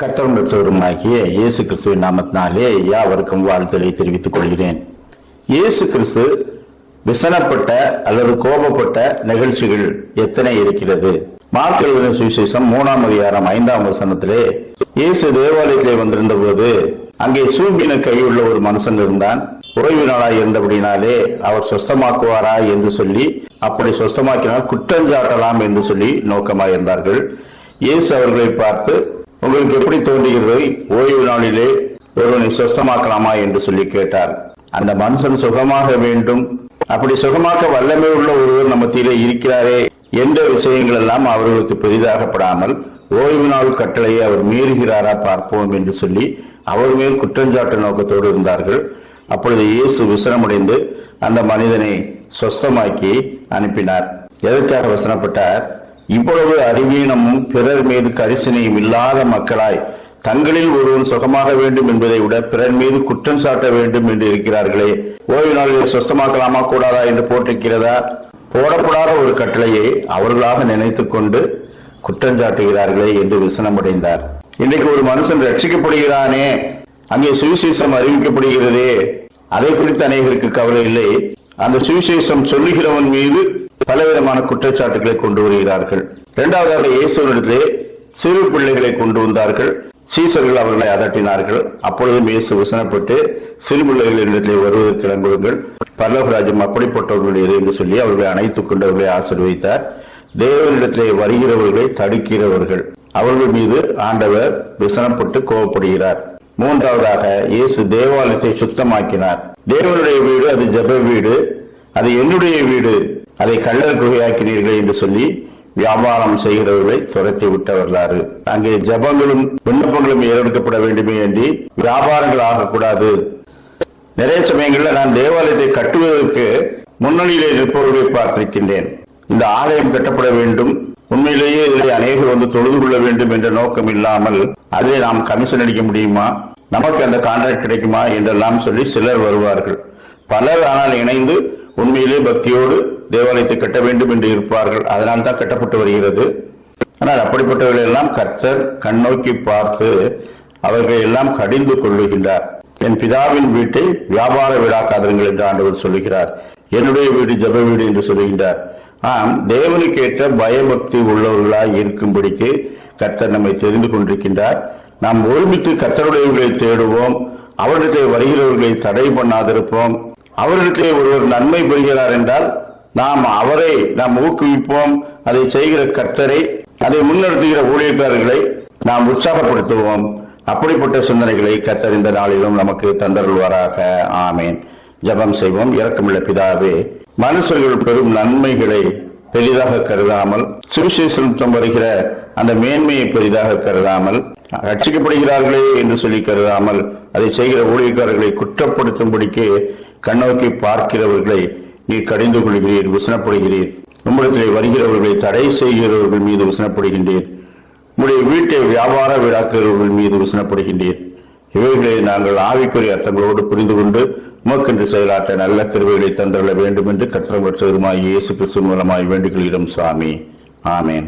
கர்த்தரும் பெற்றவருமாகிய இயேசு கிறிஸ்துவின் நாமத்தினாலே யாவருக்கும் வாழ்த்துதலை தெரிவித்துக் கொள்கிறேன். இயேசு கிறிஸ்து விசனப்பட்ட அல்லது கோபப்பட்ட நிகழ்ச்சிகள் எத்தனை இருக்கிறது? மார்க் எழுதின சுவிசேஷம் மூணாம் அதிகாரம் ஐந்தாம் வசனத்திலே இயேசு தேவாலயத்திலே வந்திருந்த போது அங்கே சூம்பின கையுள்ள ஒரு மனுஷன் இருந்தான். உறவு நாளாய் இருந்தபடினாலே அவர் சொஸ்தமாக்குவாரா என்று சொல்லி அப்படி சொஸ்தமாக்கினால் குற்றஞ்சாட்டலாம் என்று சொல்லி நோக்கமாக இருந்தார்கள் இயேசு அவர்களை பார்த்து உங்களுக்கு எப்படி தோன்றுகிறது ஓய்வு நாளிலே ஒருவனை சொஸ்தமாக்கலாமா என்று சொல்லி கேட்டார். அந்த மனுஷன் சுகமாக வேண்டும். அப்படி சுகமாக்க வல்லமை உள்ள ஒருவர் நம்ம தீரே இருக்கிறாரே என்ற விஷயங்கள் எல்லாம் அவர்களுக்கு பெரிதாகப்படாமல் ஓய்வு நாள் கட்டளையை அவர் மீறுகிறாரா பார்ப்போம் என்று சொல்லி அவர் மேல் குற்றஞ்சாட்டு நோக்கத்தோடு இருந்தார்கள். அப்பொழுது இயேசு விசனமடைந்து அந்த மனிதனை சொஸ்தமாக்கி அனுப்பினார். எதற்காக வசனப்பட்டார்? இவ்வளவு அறிவீனமும் பிறர் மீது கரிசனையும் இல்லாத மக்களாய் தங்களில் ஒருவன் சுகமாக வேண்டும் என்பதை விட பிறர் மீது குற்றம் சாட்ட வேண்டும் என்று இருக்கிறார்களே. ஓய்வு நாளில் சொஸ்தமாக்கலாமா கூடாதா என்று போட்டிருக்கிறதா போடப்படாத ஒரு கட்டளையை அவர்களாக நினைத்துக் கொண்டு குற்றஞ்சாட்டுகிறார்களே என்று விசனமடைந்தார். இன்றைக்கு ஒரு மனுஷன் ரட்சிக்கப்படுகிறானே. அங்கே சுவிசேஷம் அறிவிக்கப்படுகிறதே. அதை குறித்து அநேகருக்கு கவலை இல்லை. அந்த சுவிசேஷம் சொல்லுகிறவன் மீது பலவிதமான குற்றச்சாட்டுகளை கொண்டு வருகிறார்கள். இரண்டாவதாக இயேசுவனிடத்திலே சிறு பிள்ளைகளை கொண்டு வந்தார்கள். சீசர்கள் அவர்களை அதட்டினார்கள். அப்பொழுதும் இயேசு வசனப்பட்டு சிறு பிள்ளைகளிடத்திலே வருவதற்கு இறங்குங்கள் பல்லவராஜம் அப்படிப்பட்டவர்களுடையது என்று சொல்லி அவர்களை அணைத்துக் கொண்டு அவர்களை ஆசீர்வதித்தார். தேவனிடத்திலே வருகிறவர்களை தடுக்கிறவர்கள். அவர்கள் மீது ஆண்டவர் விசனப்பட்டு கோபப்படுகிறார். மூன்றாவதாக இயேசு தேவாலயத்தை சுத்தமாக்கினார். தேவனுடைய வீடு அது ஜெப வீடு. அது என்னுடைய வீடு. அதை கள்ளர் குகையாக்கினீர்கள் என்று சொல்லி வியாபாரம் செய்கிறவர்களை துரத்தி விட்ட வரலாறு அங்கே ஜபங்களும் விண்ணப்பங்களும் ஏறெடுக்கப்பட வேண்டுமே என்று வியாபாரங்கள் ஆகக்கூடாது. நிறைய சமயங்களில் நான் தேவாலயத்தை கட்டுவதற்கு முன்னணியிலே நிற்பவர்களை பார்த்திருக்கின்றேன். இந்த ஆலயம் கட்டப்பட வேண்டும். உண்மையிலேயே இதில் அநேகர் வந்து தொழுது கொள்ள வேண்டும் என்ற நோக்கம் இல்லாமல் அதிலே நாம் கமிஷன் அடிக்க முடியுமா? நமக்கு அந்த கான்ட்ராக்ட் கிடைக்குமா என்றெல்லாம் சொல்லி சிலர் வருவார்கள். பலர் ஆனால் இணைந்து உண்மையிலே பக்தியோடு தேவாலயத்தை கட்ட வேண்டும் என்று இருப்பார்கள். அதனால் தான் கட்டப்பட்டு வருகிறது. ஆனால் அப்படிப்பட்டவர்கள் எல்லாம் கர்த்தர் கண்ணோக்கி பார்த்து அவர்கள் எல்லாம் கடிந்து கொள்ளுகின்றார். என் பிதாவின் வீட்டை வியாபார வீடாக்காதீர்கள் என்று ஆண்டவர் சொல்லுகிறார். என்னுடைய வீடு ஜெப வீடு என்று சொல்லுகின்றார். ஆம் தேவனுக்கு ஏற்ற பயபக்தி உள்ளவர்களாய் இருக்கும்படிக்கு கர்த்தர் நம்மை தெரிந்து கொண்டிருக்கின்றார். நாம் ஒருமித்து கர்த்தருடையவர்களை தேடுவோம். அவரிடத்தை வருகிறவர்களை தடை பண்ணாதிருப்போம். அவரிடத்திலே ஒருவர் நன்மை பெறுகிறார் என்றால் நாம் அவரை நாம் ஊக்குவிப்போம் அதை செய்கிற கர்த்தரை அதை முன்னெடுத்துகிற ஊழியக்காரர்களை நாம் உற்சாகப்படுத்துவோம். அப்படிப்பட்ட சிந்தனைகளை கத்தறிந்த இந்த நாளிலும் நமக்கு தந்தருள்வாராக. ஆமேன். ஜபம் செய்வோம். இறக்கமுள்ள பிதாவே மனுஷர்கள் பெரும் நன்மைகளை பெரிதாக கருதாமல் சுவிசேஷம் வருகிற அந்த மேன்மையை பெரிதாக கருதாமல் ரட்சிக்கப்படுகிறார்களே என்று சொல்லி கருதாமல் அதை செய்கிற ஊழியக்காரர்களை குற்றப்படுத்தும்படிக்கு கண்ணோக்கி பார்க்கிறவர்களை நீர் கடிந்து கொள்கிறீர் விசனப்படுகிறீர் உம்மிடத்திலே வருகிறவர்களை தடை செய்கிறவர்கள் மீது விசனப்படுகின்றீர் உங்களுடைய வீட்டை வியாபார வீடாக்குகிறவர்கள் மீது விசனப்படுகின்றீர் இவைகளை நாங்கள் ஆவிக்குரிய அர்த்தங்களோடு புரிந்து கொண்டு உமக்கென்று செயலாற்ற நல்ல கருவிகளை தந்துள்ள வேண்டும் என்று கத்திரமற்றவருமாய் இயேசு கிறிஸ்து மூலமாய் வேண்டுகிறோம் சுவாமி. ஆமேன்.